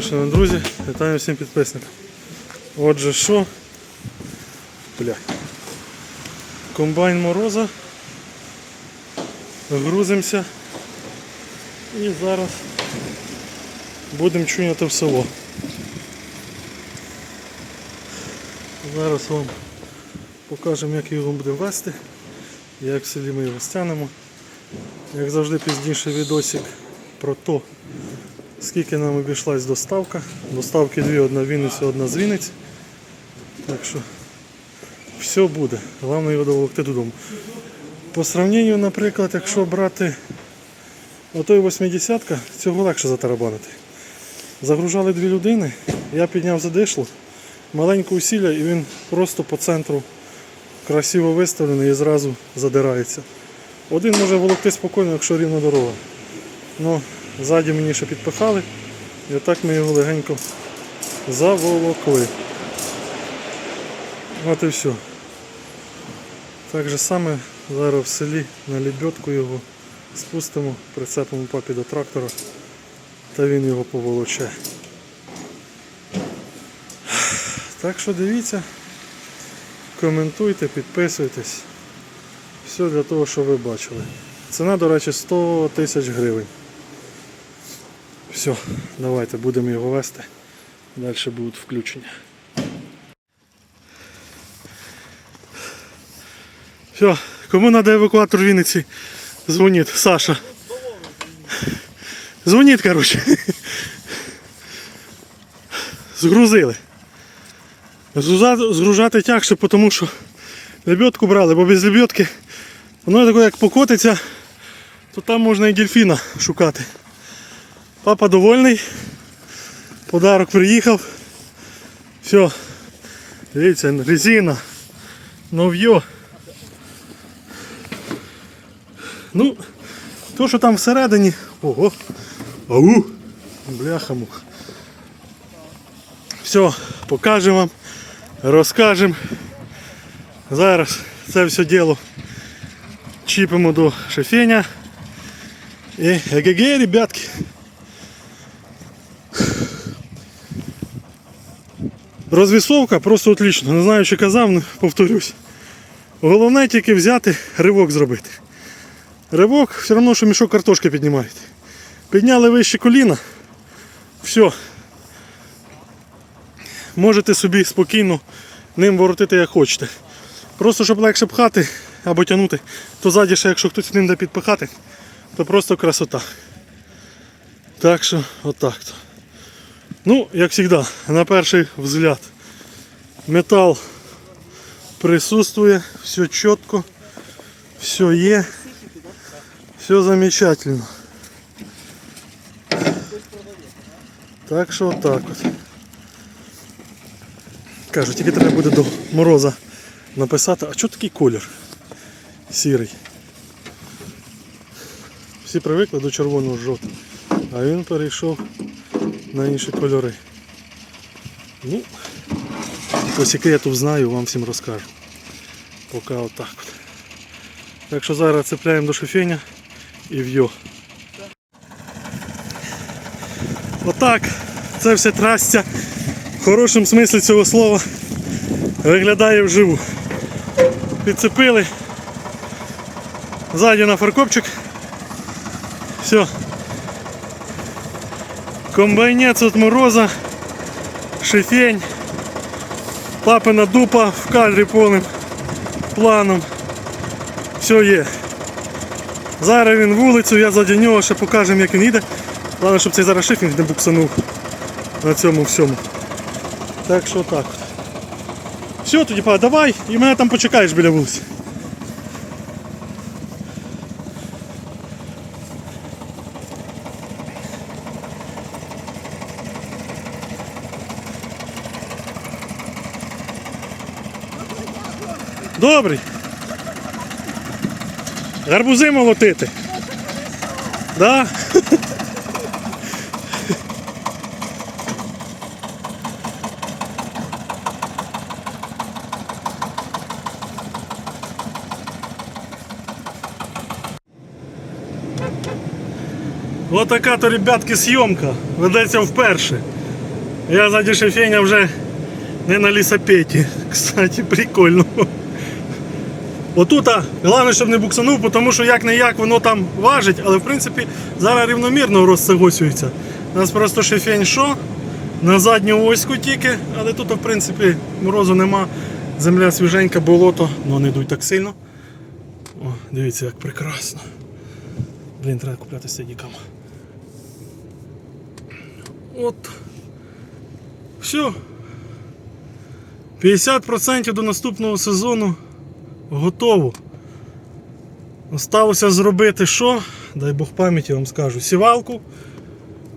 Шановні друзі, вітаю всім підписникам. Отже, що? Бля. Комбайн мороза. Грузимося. І зараз будемо чуняти в село. Зараз вам покажемо, як його будемо вести, як в селі ми його стягнемо. Як завжди пізніше відосик про то, скільки нам обійшлась доставка. Доставки дві, одна в Вінниці, одна з Вінниці. Так що все буде. Головне його доволокти додому. По сравненню, наприклад, якщо брати отой 80-ка, цього легше затарабанити. Загружали дві людини, я підняв задишло, маленьке усілля і він просто по центру красиво виставлений і зразу задирається. Один може волокти спокійно, якщо рівна дорога. Ну, ззаді мені ще підпихали, і отак ми його легенько заволокли. От і все. Так же саме зараз в селі на лебедку його спустимо, прицепимо папі до трактора, та він його поволоче. Так що дивіться, коментуйте, підписуйтесь. Все для того, що ви бачили. Ціна, до речі, 100 тисяч гривень. Все, давайте будемо його вести. Далі будуть включення. Все, кому треба евакуатор в Вінниці, дзвоніть, Саша. Дзвоніть, коротше. Згрузили. Згружати тягше, тому що лебедку брали, бо без лебедки воно таке як покотиться, то там можна і дельфіна шукати. Папа довольний. Подарок приїхав. Все. Дивіться, резина. Нов'йо. Ну, то, що там всередині. Ого. Ау. Бляха мух. Все, покажемо вам, розкажемо. Зараз це все діло чіпимо до шофеня. І ЕГГ, ребятки. Розвісовка просто отлично. Не знаю, що казав, але повторюсь. Головне тільки взяти, ривок зробити. Ривок все одно, що мішок картошки піднімають. Підняли вище коліна. Все. Можете собі спокійно ним воротити як хочете. Просто щоб легше пхати або тягнути, то ззаді ще якщо хтось ним де підпихати, то просто красота. Так що, отак то. Ну, як завжди, на перший взгляд. Метал присутствує, все чітко, все є, все замечательно. Так що отак от. Кажу, тільки треба буде до мороза написати, а чого такий колір сірий? Всі привикли до червоного жовтим, а він перейшов на інші кольори. Ну, по секрету знаю, вам всім розкажу. Поки отак от. Так що зараз цепляємо до шофеня і в'йо. Отак, це все трастя в хорошому смислі цього слова виглядає вживу. Підцепили ззаді на фаркопчик. Все. Комбайнець від мороза, шифень, папина дупа в кадрі повним планом. Все є. Зараз він вулицю, я заді нього ще покажемо як він їде. Головне, щоб цей зараз шифінг не буксанув на цьому всьому. Так що так. Все, тоді па, давай і мене там почекаєш біля вулиці. Добрий. Гарбузи молотити. Да? Отака то, ребятки, зйомка. Ведеться вперше. Я сзади шефеня вже не на лісопеті. Кстати, прикольно. Отут, головне, щоб не буксанув, тому що як не як воно там важить, але в принципі зараз рівномірно розсогосюється. У нас просто шефень що? На задню оську тільки, але тут в принципі морозу нема. Земля свіженька, болото, але не йдуть так сильно. О, дивіться, як прекрасно. Блін, треба купляти стадікам. От. Все. 50% до наступного сезону готово. Осталося зробити що? Дай Бог пам'яті вам скажу. Сівалку.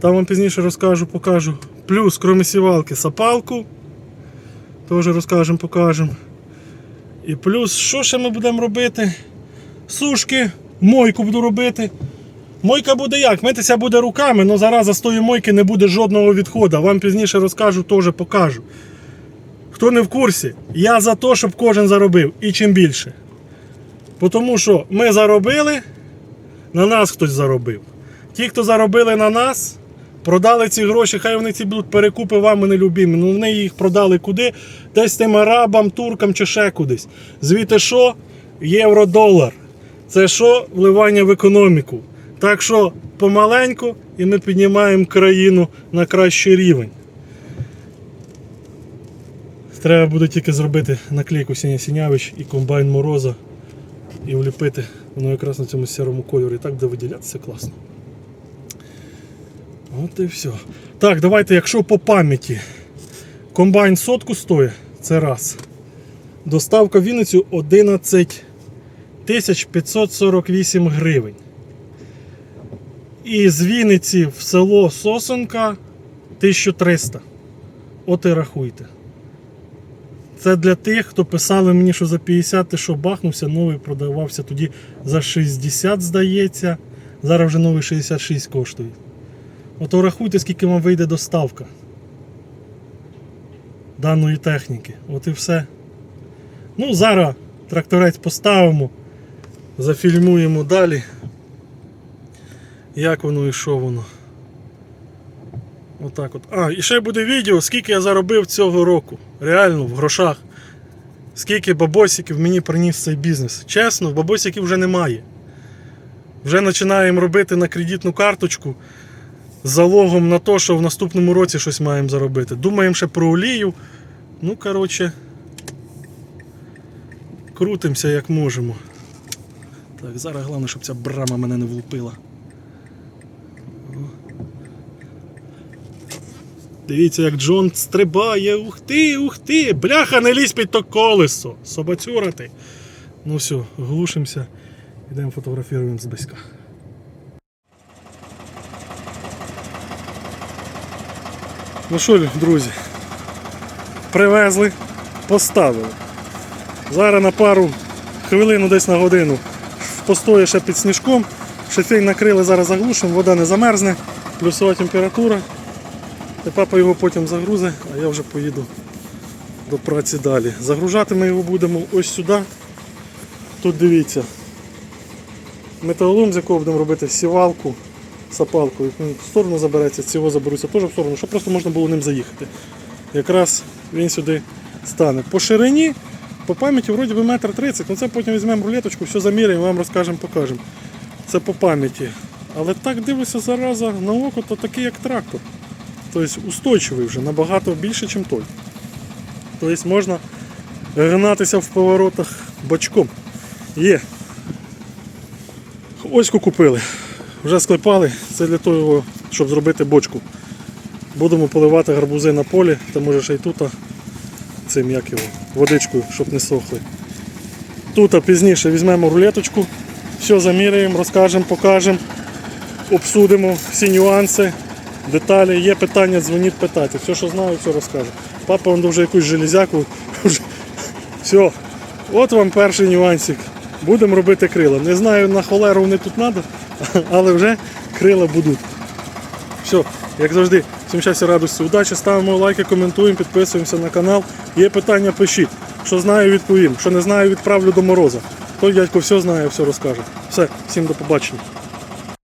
Там вам пізніше розкажу, покажу. Плюс, крім сівалки, сапалку. Теж розкажемо, покажемо. І плюс, що ще ми будемо робити? Сушки, мойку буду робити. Мойка буде як? Митися буде руками, але зараз з тої мойки не буде жодного відходу. Вам пізніше розкажу, теж покажу. Хто не в курсі, я за те, щоб кожен заробив і чим більше. Тому що ми заробили, на нас хтось заробив. Ті, хто заробили на нас, продали ці гроші, хай вони ці будуть перекупи вами нелюбімі. Ну вони їх продали куди? Десь тим арабам, туркам чи ще кудись. Звідти що? Євро-долар. Це що? Вливання в економіку. Так що помаленьку і ми піднімаємо країну на кращий рівень. Треба буде тільки зробити наклейку Сіня Сінявич і комбайн Мороза і вліпити. Воно якраз на цьому сірому кольорі так буде виділятися класно. От і все. Так, давайте, якщо по пам'яті. Комбайн сотку стоїть, це раз. Доставка в Вінницю 11 548 гривень. І з Вінниці в село Сосонка 1300. От і рахуйте. Це для тих, хто писали мені, що за 50 ти що бахнувся, новий продавався тоді за 60, здається. Зараз вже новий 66 коштує. Ото рахуйте, скільки вам вийде доставка даної техніки. От і все. Ну, зараз тракторець поставимо, зафільмуємо далі. Як воно і що воно. Отак от. А, і ще буде відео, скільки я заробив цього року. Реально, в грошах. Скільки бабосиків мені приніс цей бізнес. Чесно, бабосиків вже немає. Вже починаємо робити на кредитну карточку з залогом на те, що в наступному році щось маємо заробити. Думаємо ще про олію. Ну, коротше, крутимося як можемо. Так, зараз головне, щоб ця брама мене не влупила. Дивіться, як Джон стрибає. Ух ти, ух ти! Бляха, не лізь під то колесо! Собацюра ти. Ну все, глушимося. Йдемо фотографуємо зблизька. Ну що, друзі, привезли, поставили. Зараз на пару хвилину десь на годину постоє ще під сніжком. Шефей накрили, зараз заглушимо, вода не замерзне, плюсова температура. І папа його потім загрузе, а я вже поїду до праці далі. Загружати ми його будемо ось сюди. Тут дивіться. Металолом, з якого будемо робити сівалку, сапалку. В сторону забереться, цього заберуться теж в сторону, щоб просто можна було ним заїхати. Якраз він сюди стане. По ширині, по пам'яті вроді би метр тридцять, ну це потім візьмемо рулеточку, все заміряємо, вам розкажемо, покажемо. Це по пам'яті. Але так дивишся зараза на око, то такий як трактор. Тобто устойчивий вже набагато більше, ніж той. Тобто можна гнатися в поворотах бочком. Є. Оську купили. Вже склепали. Це для того, щоб зробити бочку. Будемо поливати гарбузи на полі, та може ще й тут цим як його, водичкою, щоб не сохли. Тут пізніше візьмемо рулеточку, все заміряємо, розкажемо, покажемо, обсудимо всі нюанси, деталі. Є питання, дзвоніть, питайте. Все, що знаю, все розкажу. Папа он вже якусь железяку. Все. От вам перший нюансик. Будемо робити крила. Не знаю на холеру вони тут треба, але вже крила будуть. Все, як завжди, всім щастя, радості, удачі, ставимо лайки, коментуємо, підписуємося на канал. Є питання, пишіть. Що знаю, відповім. Що не знаю, відправлю до мороза. Той дядько все знає, все розкаже. Все, всім до побачення.